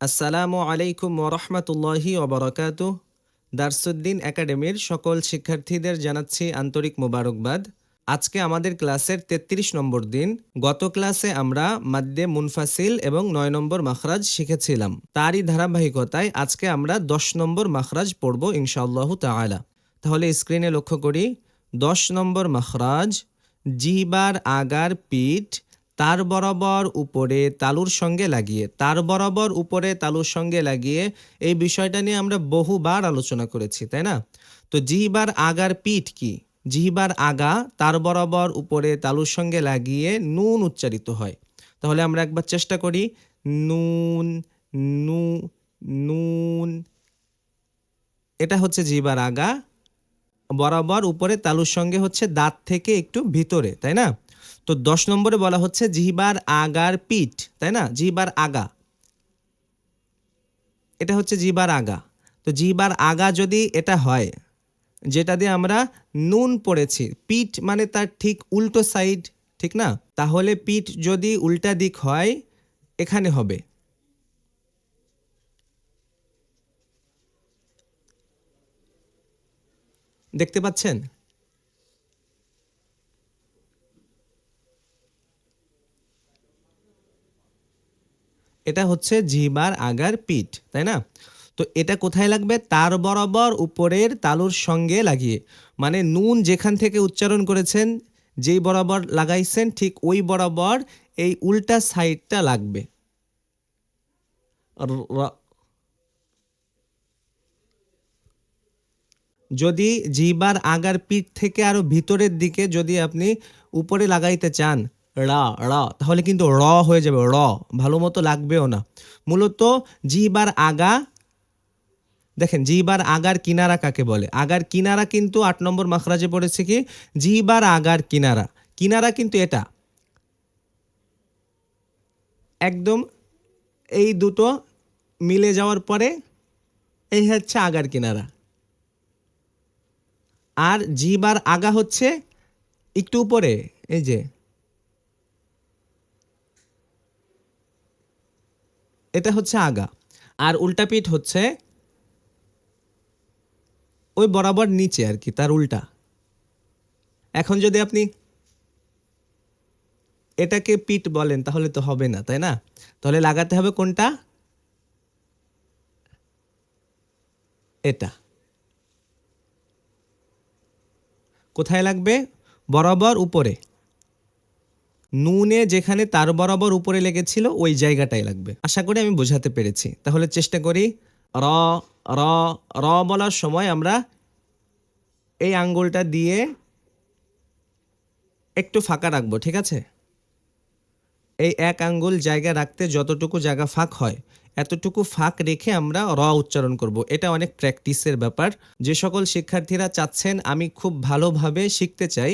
আসসালামু আলাইকুম ওরহমতুল্লাহি ওবরাকাতু দারসুদ্দিন একাডেমির সকল শিক্ষার্থীদের জানাচ্ছি আন্তরিক মোবারকবাদ। আজকে আমাদের ক্লাসের ৩৩ নম্বর দিন। গত ক্লাসে আমরা মাদ্দে মুনফাসিল এবং নয় নম্বর মাখরাজ শিখেছিলাম। তারই ধারাবাহিকতায় আজকে আমরা দশ নম্বর মাখরাজ পড়ব ইনশাআল্লাহ তাআলা। তাহলে স্ক্রিনে লক্ষ্য করি, দশ নম্বর মাখরাজ, জিহবার আগার পিঠ তার বরাবর উপরে তালুর সঙ্গে লাগিয়ে, তার বরাবর উপরে তালুর সঙ্গে লাগিয়ে এই বিষয়টা নিয়ে আমরা বহুবার আলোচনা করেছি, তাই না? তো জিহিবার আগার পিঠ কি? জিহিবার আগা তার বরাবর উপরে তালুর সঙ্গে লাগিয়ে নুন উচ্চারিত হয়। তাহলে আমরা একবার চেষ্টা করি। নুন, নু, নুন। এটা হচ্ছে জিহবার আগা, বরাবর উপরে তালুর সঙ্গে হচ্ছে দাঁত থেকে একটু ভিতরে, তাই না? তো দশ নম্বরে বলা হচ্ছে জিহবার আগার পিঠ, তাই না? জিহবার আগা। এটা হচ্ছে জিহবার আগা। তো জিহবার আগা যদি এটা হয়, যেটা দিয়ে আমরা নুন পড়েছি, পিঠ মানে তার ঠিক উল্টো সাইড, ঠিক না? তাহলে পিঠ যদি উল্টা দিক হয়, এখানে হবে। দেখতে পাচ্ছেন? এটা হচ্ছে জিহবার আগার পিঠ, তাই না? তো এটা কোথায় লাগবে? তার বরাবর উপরের তালুর সঙ্গে লাগিয়ে। মানে নুন যেখান থেকে উচ্চারণ করেছেন, যেই বরাবর লাগাইছেন, ঠিক ওই বরাবর এই উল্টা সাইডটা লাগবে। যদি জিবার আগার পিঠ থেকে আরও ভিতরের দিকে যদি আপনি উপরে লাগাইতে চান রা রা, তাহলে কিন্তু র হয়ে যাবে, র, ভালো মতো লাগবেও না। মূলত জিবার আগা, দেখেন জিবার আগার কিনারা কাকে বলে? আগার কিনারা কিন্তু আট নম্বর মাখরাজে পড়েছে কি? জিবার আগার কিনারা। কিনারা কিন্তু এটা। একদম এই দুটো মিলে যাওয়ার পরে এই হচ্ছে আগার কিনারা। আর জিবার আগা হচ্ছে একটু উপরে, এই যে এটা হচ্ছে আগা। আর উল্টা পিঠ হচ্ছে ওই বরাবর নিচে আর কি, তার উল্টা। এখন যদি আপনি এটাকে পিঠ বলেন, তাহলে তো হবে না, তাই না? তাহলে লাগাতে হবে কোনটা? এটা। কোথায় লাগবে? বরাবর উপরে। নুনে যেখানে তার বরাবর উপরে লেগেছিল, ওই জায়গাটাই লাগবে। আশা করি আমি বোঝাতে পেরেছি। তাহলে চেষ্টা করি র র র বলার সময় আমরা এই আঙ্গুলটা দিয়ে একটু ফাঁকা রাখব, ঠিক আছে? এই এক আঙ্গুল জায়গা রাখতে যতটুকু জায়গা ফাঁক হয়, এতটুকু ফাঁক রেখে আমরা র উচ্চারণ করব। এটা অনেক প্র্যাকটিসের ব্যাপার। যে সকল শিক্ষার্থীরা চাচ্ছেন আমি খুব ভালোভাবে শিখতে চাই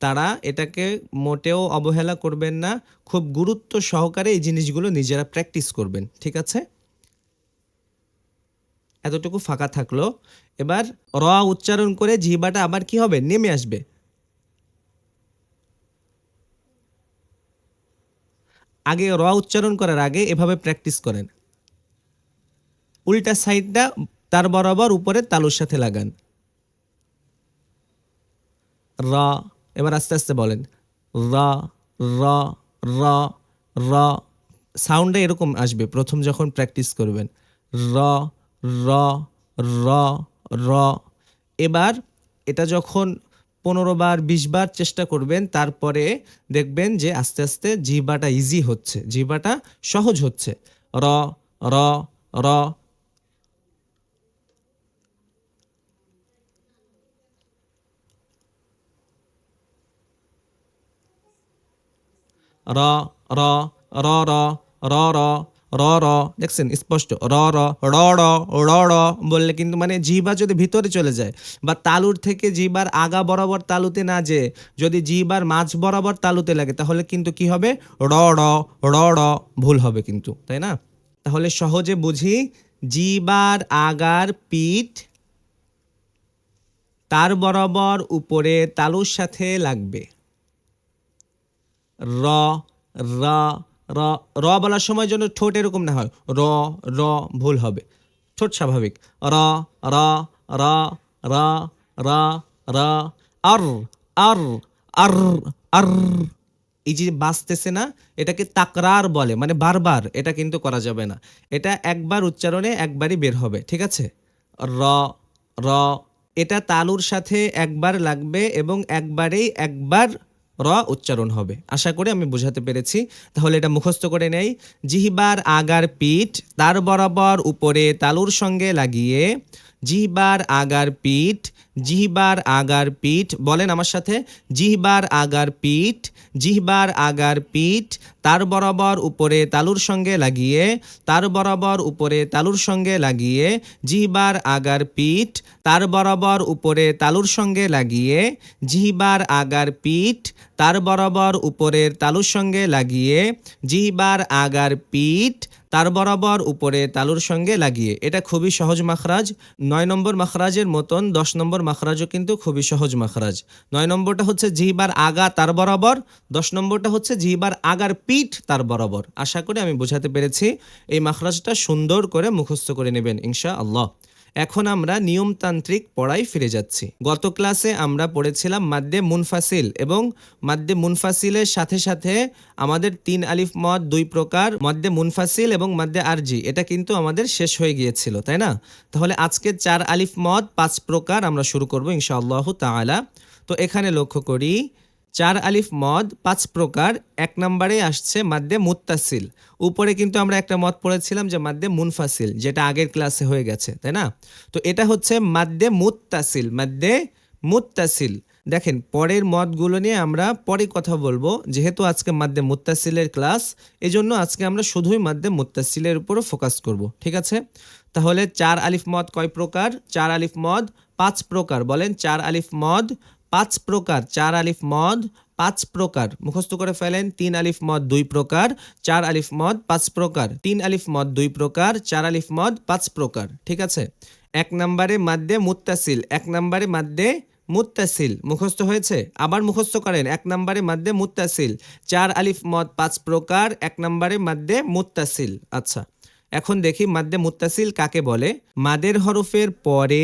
তারা এটাকে মোটেও অবহেলা করবেন না, খুব গুরুত্ব সহকারে এই জিনিসগুলো নিজেরা প্র্যাকটিস করবেন, ঠিক আছে? এতটুকু ফাঁকা থাকল। এবার র উচ্চারণ করে জিহ্বাটা আবার কি হবে? নেমে আসবে। আগে র উচ্চারণ করার আগে এভাবে প্র্যাকটিস করেন। উল্টা সাইডটা তার বরাবর উপরে তালুর সাথে লাগান। র এবার আস্তে আস্তে বলেন। র র র র। সাউন্ডে এরকম আসবে, প্রথম যখন প্র্যাকটিস করবেন। র র র র। এবার এটা যখন পনেরো বার, বিশ বার চেষ্টা করবেন, তারপরে দেখবেন যে আস্তে আস্তে জিহ্বাটা ইজি হচ্ছে, জিহ্বাটা সহজ হচ্ছে। র র র র র র র র র র র দেখছেন স্পষ্ট র র র র র র বললে কিন্তু মানে জিবা যদি ভিতরে চলে যায় বা তালুর থেকে জিবার আগা বরাবর তালুতে না যে যদি জিবার মাঝ বরাবর তালুতে লাগে তাহলে কিন্তু কি হবে র র র র ভুল হবে কিন্তু তাই না তাহলে সহজে বুঝি জিবার আগার পিঠ তার বরাবর উপরে তালুর সাথে লাগবে র র বলার সময় যেন ঠোঁট এরকম না হয়। র র, ভুল হবে। ঠোঁট স্বাভাবিক। র র র র র র, আর আর আর আর। এই যে বাঁচতেছে না, এটাকে তাকরার বলে মানে বারবার, এটা কিন্তু করা যাবে না। এটা একবার উচ্চারণে একবারই বের হবে, ঠিক আছে? র র, এটা তালুর সাথে একবার লাগবে এবং একবারেই একবার র উচ্চারণ হবে। আশা করি আমি বোঝাতে পেরেছি। তাহলে এটা মুখস্থ করে নেই। জিহিবার আগার পিঠ তার বরাবর উপরে তালুর সঙ্গে লাগিয়ে জিহবার আগার পিঠ, জিহবার আগার পিঠ, বলেন আমার সাথে, জিহবার আগার পিঠ, জিহবার আগার পিঠ, তার বরাবর উপরে তালুর সঙ্গে লাগিয়ে, তার বরাবর উপরে তালুর সঙ্গে লাগিয়ে, জিহবার আগার পিঠ, তার বরাবর উপরে তালুর সঙ্গে লাগিয়ে, জিহবার আগার পিঠ, তার বরাবর উপরের তালুর সঙ্গে লাগিয়ে, জিহবার আগার পিঠ তার বরাবর উপরে তালুর সঙ্গে লাগিয়ে। এটা খুবই সহজ মাখরাজ। নয় নম্বর মাখরাজের মতন দশ নম্বর মাখরাজও কিন্তু খুবই সহজ মাখরাজ। নয় নম্বরটা হচ্ছে জিহবার আগা তার বরাবর, দশ নম্বরটা হচ্ছে জিহবার আগার পিঠ তার বরাবর। আশা করি আমি বোঝাতে পেরেছি। এই মাখরাজটা সুন্দর করে মুখস্থ করে নেবেন ইনশা আল্লাহ এখন আমরা নিয়মতান্ত্রিক পড়ায় ফিরে যাচ্ছি। গত ক্লাসে আমরা পড়েছিলাম মাদ্দে মুনফাসিল এবং মাদ্দে মুনফাসিলের সাথে সাথে আমাদের তিন আলিফ মদ দুই প্রকার, মদ্দে মুনফাসিল এবং মাদ্দে আরজি। এটা কিন্তু আমাদের শেষ হয়ে গিয়েছিল, তাই না? তাহলে আজকে চার আলিফ মদ পাঁচ প্রকার আমরা শুরু করব ইনশাআল্লাহ তাআলা। তো এখানে লক্ষ্য করি চার আলিফ মদ, পাঁচ প্রকার, এক নম্বরে আসছে মাদ্দে মুত্তাসিল। উপরে কিন্তু আমরা একটা মত পড়েছিলাম যে মাদ্দে মুনফাসিল, যেটা আগের ক্লাসে হয়ে গেছে, তাই না? তো এটা হচ্ছে মাদ্দে মুত্তাসিল মাদ্দে মুত্তাসিল। দেখেন, পরের মতগুলো নিয়ে আমরা পরে কথা বলব, যেহেতু আজকে মাদ্যে মুত্তাসিলের ক্লাস, এজন্য আজকে আমরা শুধুই মাদ্যে মুত্তাসিলের উপরও ফোকাস করব, ঠিক আছে? তাহলে চার আলিফ মদ কয় প্রকার? চার আলিফ মদ, পাঁচ প্রকার। বলেন, চার আলিফ মদ পাঁচ প্রকার চার আলিফ মদ, পাঁচ প্রকার মুখস্থ করে ফেলেন, তিন আলিফ মদ, দুই প্রকার, চার আলিফ মদ, পাঁচ প্রকার, তিন আলিফ মদ, দুই প্রকার, চার আলিফ মদ, পাঁচ প্রকার, ঠিক আছে? এক নম্বরে মাদ্দে মুত্তাসিল, এক নম্বরে মাদ্দে মুত্তাসিল, মুখস্থ হয়েছে? আবার মুখস্থ করেন, এক নম্বরে মাদ্দে মুত্তাসিল, চার আলিফ মদ, পাঁচ প্রকার, এক নম্বরে মাদ্দে মুত্তাসিল আচ্ছা। এখন দেখি মাদ্দে মুত্তাসিল কাকে বলে? মাদের হরফের পরে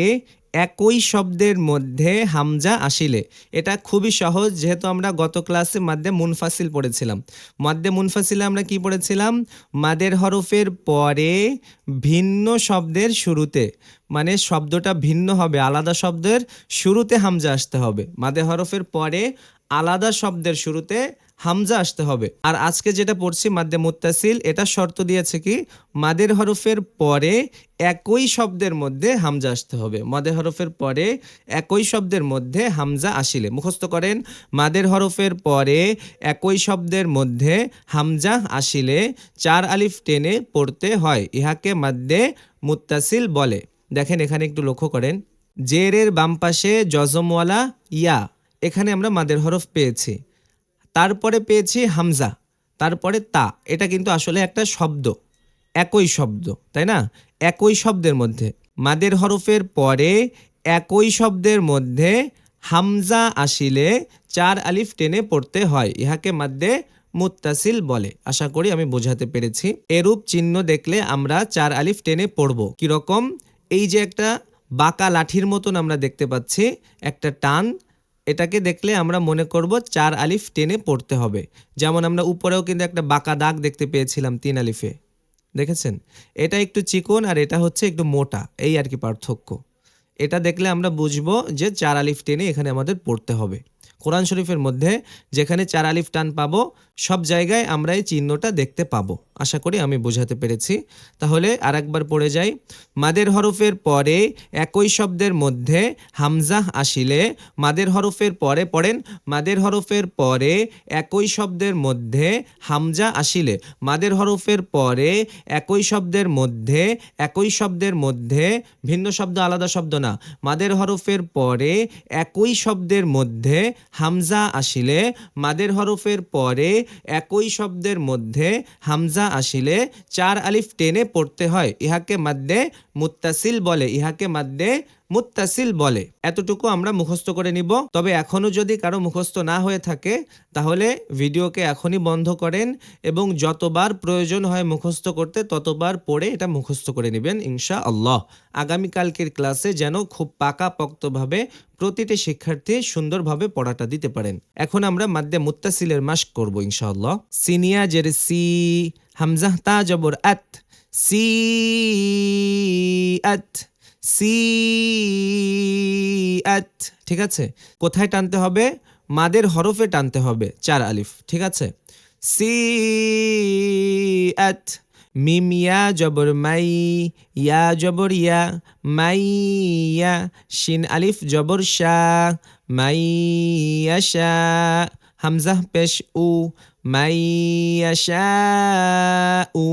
একই শব্দের মধ্যে হামজা আসিলে। এটা খুবই সহজ, যেহেতু আমরা গত ক্লাসে মাদ্দে মুনফাসিল পড়েছিলাম। মাদ্দে মুনফাসিলে আমরা কি পড়েছিলাম? মাদের হরফের পরে ভিন্ন শব্দের শুরুতে মানে শব্দটা ভিন্ন হবে, আলাদা শব্দের শুরুতে হামজা আসতে হবে। মাদে হরফের পরে আলাদা শব্দের শুরুতে হামজা আসতে হবে। আর আজকে যেটা পড়ছি মাদ্দে মুত্তাসিল, এটা শর্ত দিয়েছে কি? মাদের হরফের পরে একই শব্দের মধ্যে হামজা আসতে হবে। মাদে হরফের পরে একই শব্দের মধ্যে হামজা আসিলে। মুখস্থ করেন, মাদের হরফের পরে একই শব্দের মধ্যে হামজা আসিলে, চার আলিফ টেনে পড়তে হয়। ইহাকে মাদ্দে মুত্তাসিল বলে। দেখেন এখানে একটু লক্ষ্য করেন। জেরের বাম পাশে জজমওয়ালা ইয়া। এখানে আমরা মাদের হরফ পেয়েছি। তারপরে পেয়েছি হামজা। তারপরে তা। এটা কিন্তু আসলে একটা শব্দ। একই শব্দ, তাই না? একই শব্দের মধ্যে। মাদের হরফের পরে একই শব্দের মধ্যে হামজা আসিলে চার আলিফ টেনে পড়তে হয়। ইহাকে মাদ্দে মুত্তাসিল বলে। আশা করি আমি বোঝাতে পেরেছি। এরূপ চিহ্ন দেখলে আমরা চার আলিফ টেনে পড়ব। কীরকম? এই যে একটা বাঁকা লাঠির মতন আমরা দেখতে পাচ্ছি, একটা টান, এটাকে দেখলে আমরা মনে করব চার আলিফ টেনে পড়তে হবে। যেমন আমরা উপরেও কিন্তু একটা বাঁকা দাগ দেখতে পেয়েছিলাম তিন আলিফে। দেখেছেন? এটা একটু চিকন আর এটা হচ্ছে একটু মোটা। এই আর কি পার্থক্য। এটা দেখলে আমরা বুঝব যে চার আলিফ টেনে এখানে আমাদের পড়তে হবে। কোরআন শরীফের মধ্যে যেখানে চার আলিফ টান পাবো, সব জায়গায় আমরা এই চিহ্নটা দেখতে পাবো। আশা করি আমি বোঝাতে পেরেছি। তাহলে আর একবার পড়ে যাই। মাদের হরফের পরে একই শব্দের মধ্যে হামজাহ আসিলে মাদের হরফের পরে পড়েন, মাদের হরফের পরে একই শব্দের মধ্যে হামজা আসিলে, মাদের হরফের পরে একই শব্দের মধ্যে একই শব্দের মধ্যে ভিন্ন শব্দ আলাদা শব্দ না, মাদের হরফের পরে একই শব্দের মধ্যে হামজা আসিলে, মাদের হরফের পরে একই শব্দের মধ্যে হামজা আসিলে চার আলিফ টেনে পড়তে হয়। ইহাকে মাদ্দে মুত্তাসিল বলে। ইহাকে মাদ্দে মুত্তাসিল বলে, এতটুকু আমরা মুখস্থ করে নিব। তবে এখনও যদি কারও মুখস্থ না হয়ে থাকে, তাহলে ভিডিওকে এখনই বন্ধ করেন এবং যতবার প্রয়োজন হয় মুখস্থ করতে, ততবার পড়ে এটা মুখস্থ করে নেবেন ইনশা আল্লাহ আগামীকালকের ক্লাসে যেন খুব পাকাপোক্তভাবে প্রতিটি শিক্ষার্থী সুন্দরভাবে পড়াটা দিতে পারেন। এখন আমরা মাদ্দে মুত্তাসিলের মাস্ক করব, ইনশাআল্লাহ। সিনিয়া জের সি, হামজাহ তা জবর আত, সি আত। সি আত ঠিক আছে? কোথায় টানতে হবে? মাদের হরফে টানতে হবে, চার আলিফ, ঠিক আছে? সি আত মিম ইয়া জবর মাই ইয়া জবর ইয়া, মাই ইয়া শিন আলিফ জবর শাহ মাই ইয়াশা হামজাহ পেশ উ, মাই ইয়াশা উ।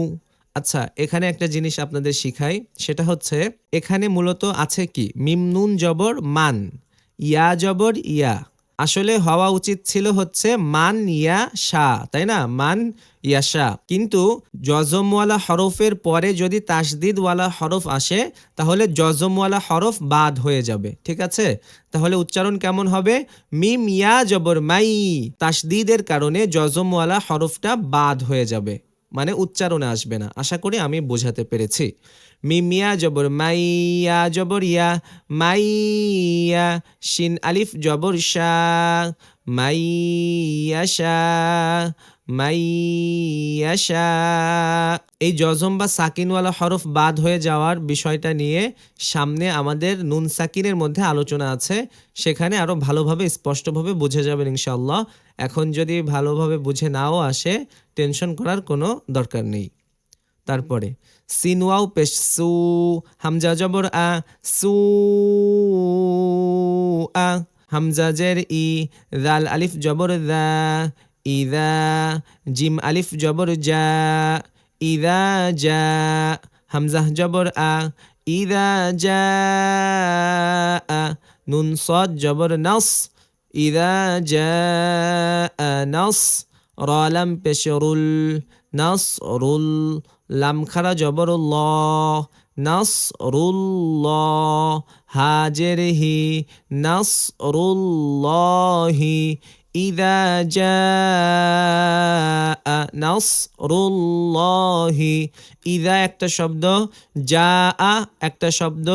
আচ্ছা এখানে একটা জিনিস আপনাদের শিখাই। সেটা হচ্ছে, এখানে মূলত আছে কি? মিমনুন জবর, মান। ইয়া জবর, ইয়া। আসলে হওয়া উচিত ছিল হচ্ছে মান, ইয়া, শা, তাই না? মান ইয়াশা কিন্তু জজমওয়ালা হরফের পরে যদি তাসদিদওয়ালা হরফ আসে, তাহলে জজমওয়ালা হরফ বাদ হয়ে যাবে। ঠিক আছে? তাহলে উচ্চারণ কেমন হবে? মিম, ইয়া, জবর, মাই। তাসদিদের কারণে জজমওয়ালা হরফটা বাদ হয়ে যাবে। মানে উচ্চারণে আসবে না। আশা করি আমি বোঝাতে পেরেছি। মিমিয়া জবর মাইয়া জবর ইয়া, মাইয়া শিন আলিফ জবর শাহ, মাইয়া শাহ এই জজম বা সাকিনওয়ালা হরফ বাদ হয়ে যাওয়ার বিষয়টা নিয়ে সামনে আমাদের নুন সাকিনের মধ্যে আলোচনা আছে। সেখানে আরও ভালোভাবে, স্পষ্টভাবে বুঝে যাবেন ইনশাআল্লাহ। এখন যদি ভালোভাবে বুঝে নাও আসে, টেনশন করার কোনো দরকার নেই। তারপরে, সিনওয়াও পেশ সু, হামজা জবর আ, সু, আ, হামজা জের ই, দাল আলিফ জবর দা ইদা জিম আলিফ জবর জা ইদা জা হামজাহ জবর আ ইদা জা নুন সদ জবর নস ইদা জা নস রলাম পেশরুল নস রুল লাম খারা জবর ল নস রুল ল হাজের হি নস রুল নাসরুল্লাহি ইদা জা নাসরুল্লাহি ইদা একটা শব্দ যা একটা শব্দ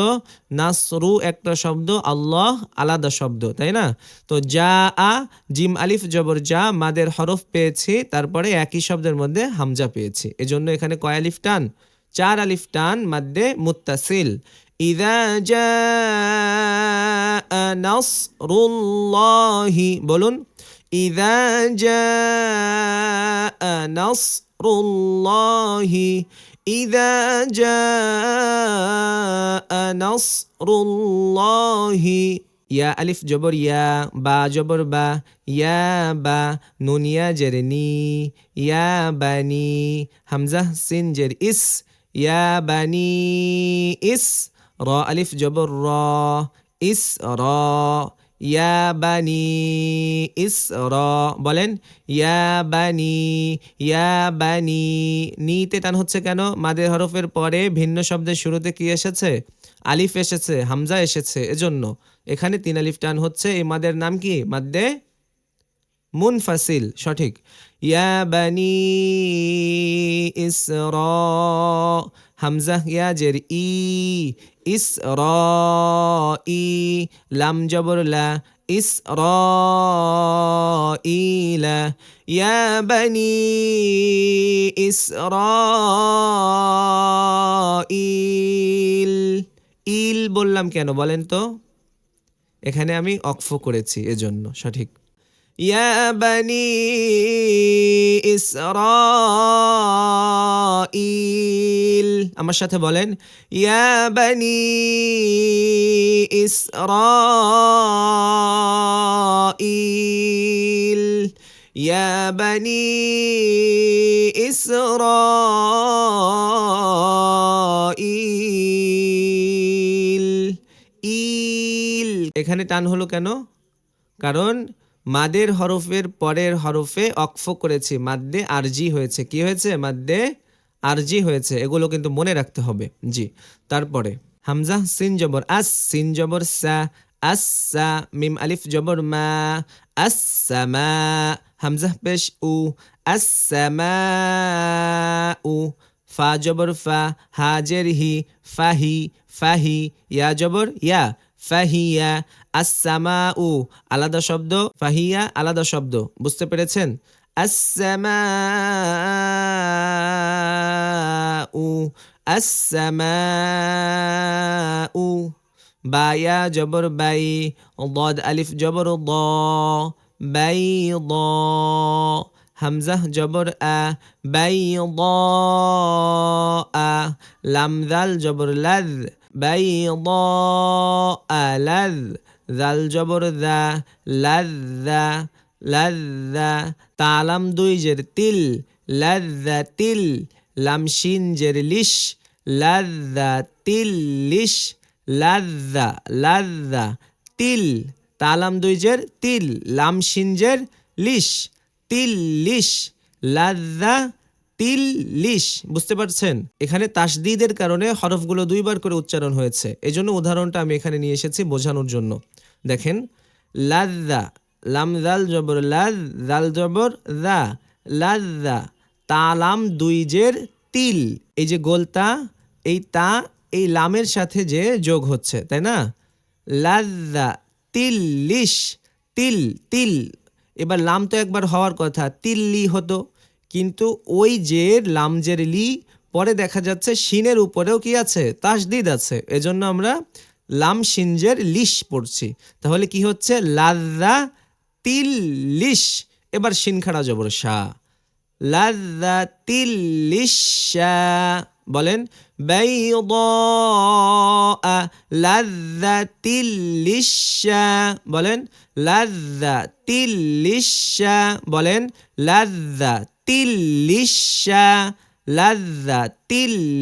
নাসরু একটা শব্দ, আল্লাহ আলাদা শব্দ, তাই না? তো যা আ জিম আলিফ জবর যা মাদের হরফ পেয়েছি, তারপরে একই শব্দের মধ্যে হামজা পেয়েছি। এজন্য এখানে কয় আলিফ টান? চার আলিফ টান মাদ্দে মুত্তাসিল। ইদা জা নাসরুল্লাহি বলুন إذا جاء نصر الله إذا جاء نصر الله. يا ألف جبر يا با جبر با يا با نون يا جرني يا بني همزة سنجر إس. يا بني إس. را ألف جبر را إس را. ইয়া বানি ইস র বলেন, ইয়া বানি ইয়া বানি। নিতে টান হচ্ছে কেন? মাদের হরফের পরে ভিন্ন শব্দের শুরুতে কি এসেছে? আলিফ এসেছে, হামজা এসেছে, এজন্য। এখানে তিন আলিফ টান হচ্ছে, এই মাদের নাম কি? মাদ্দে মুনফাসিল, সঠিক। ইয়া বানি ইসর, হামজা ইয়া জের ই ইসর ই লাম জবর লা ইসর ইলা ইয়া বানি ইসর ইল ইল বললাম কেন বলেন তো? এখানে আমি অক্ফ করেছি এজন্য, সঠিক। ইয়া বানি ইসরাইল আমার সাথে বলেন ইয়া বানি ইসরাইল ইয়া বানি ইসরাইল ইল এখানে টান হলো কেন? কারণ মাদের হরফের পরের হরফে অক্ফ করেছি, মাদ্দে আরজি হয়েছে। কি হয়েছে? মাদ্দে আরজি হয়েছে। এগুলো কিন্তু মনে রাখতে হবে। জি। তারপরে, হামজা, সিন জবর, আস, সিন জবর, সা, আস, সা, মিম, আলিফ জবর, মা, আস সামা হামজা, পেশ, উ, আস সামা উ, ফা জবর, ফা, হাজের, হি ফাহি ফাহি ইয়া জবর, ইয়া। ফাহিয়া আসসামা উ আলাদা শব্দ, ফাহিয়া আলাদা শব্দ, বুঝতে পেরেছেন? আসসামা উ আসসামা উ বায়া জবর বাই, দদ আলিফ জবর দ, বাই দ হামজাহ জবর আ, বাই দ, আ লামজাল জবর লাদ বাই দ আ লাদ দাল জবর দা লাদ্দা লাদ্দা তালাম দুই জের তিল লাদ্দা তিল, লাম শিন জের লিশ লাদ্দা তিল লিশ তিল, তালাম দুই জের তিল, লাম সিনজের লিশ, তিল লিশ লাদ্দা তিল লিশ বুঝতে পারছেন? এখানে তাসদিদের কারণে হরফগুলো দুইবার করে উচ্চারণ হয়েছে। এজন্য উদাহরণটা আমি এখানে নিয়ে এসেছি বোঝানোর জন্য। দেখেন লাদ্দা লাম জাল জবর লাদ জাল জবর দা লাদ্দা তালাম দুই জের তিল। এই যে গোলতা এই তা, এই লামের সাথে যে যোগ হচ্ছে, তাই না? লাদ্দা তিল লিশ তিল তিল। এবার লাম তো একবার হওয়ার কথা, তিল্লি হতো। কিন্তু ওই যে লামজের লি, পরে দেখা যাচ্ছে শিনের উপরেও কি আছে? তাসদিদ আছে। এজন্য আমরা লাম সিনজের লিশ পড়ছি। তাহলে কি হচ্ছে? লাদ্দা তিল লিশ। এবার শিন খাড়া জবর শাহ লাদ্দাতিল লিশা বলেন বাইদা লাদ্দাতিল লিশা বলেন লাদ্দাতিল লিশা বলেন লাদ্দাতিল للشا لذة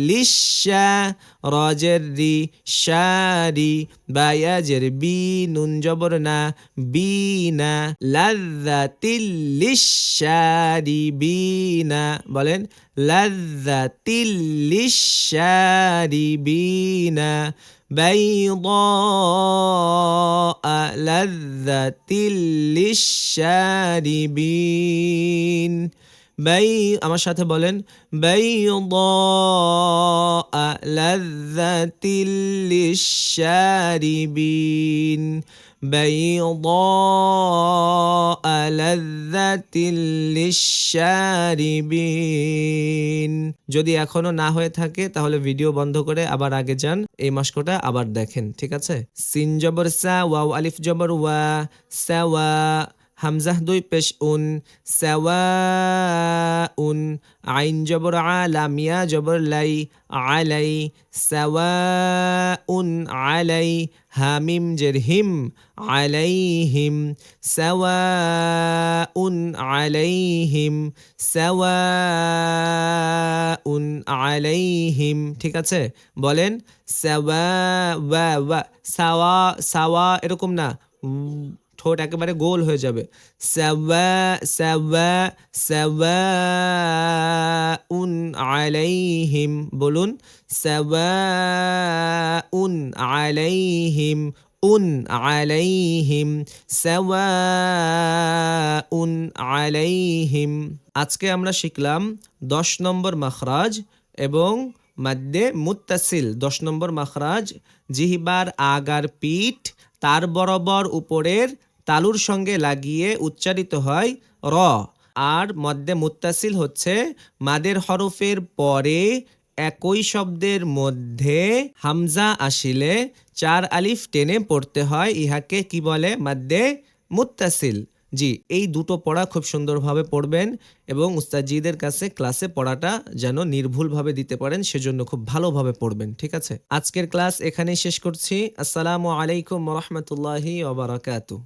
للشا راجر شاري بايجر بي بين جبرنا بينا. لذة للشاربين بولين؟ لذة للشاربين بيضاء لذة للشاربين বাই আমার সাথে বলেন বাইদা লাযাতিল লিশারিবিন বাইদা লাযাতিল লিশারিবিন যদি এখনও না হয়ে থাকে, তাহলে ভিডিও বন্ধ করে আবার আগে যান, এই মাস্কটা আবার দেখেন, ঠিক আছে? সিন জবর সা, ওয়াও আলিফ জবর ওয়া সাওয়া হামজাহ দুই পেশ উন সাওয়াউন আইন জবর আলামিয়া জবর লাই, আলাই সাওয়াউন আলাই, হামিম জের হিম আলাইহিম সাওয়াউন আলাইহিম সাওয়াউন আলাইহিম, ঠিক আছে? বলেন, সাওয়া, ওয়া ওয়া, সাওয়া সাওয়া এরকম না ঠোঁট একেবারে গোল হয়ে যাবে। উন আলাইহিম, বলুন। উন আলাইহিম উন আলাইহিম উন আলাইহিম। আজকে আমরা শিখলাম দশ নম্বর মাখরাজ এবং মাদ্দে মুত্তাসিল। দশ নম্বর মাখরাজ, জিহিবার আগার পিঠ, তার বরাবর উপরের তালুর সঙ্গে লাগিয়ে উচ্চারিত হয় র। আর মধ্যে মুত্তাসিল হচ্ছে মাদের হরফের পরে একই শব্দের মধ্যে হামজা আসিলে চার আলিফ টেনে পড়তে হয়। ইহাকে কি বলে? মাদ্দে মুত্তাসিল। জি, এই দুটো পড়া খুব সুন্দরভাবে পড়বেন এবং উস্তাদজিদের কাছে ক্লাসে পড়াটা যেন নির্ভুলভাবে দিতে পারেন, সেজন্য খুব ভালোভাবে পড়বেন, ঠিক আছে? আজকের ক্লাস এখানেই শেষ করছি। আসসালামু আলাইকুম রহমতুল্লাহি ওবরাকাতু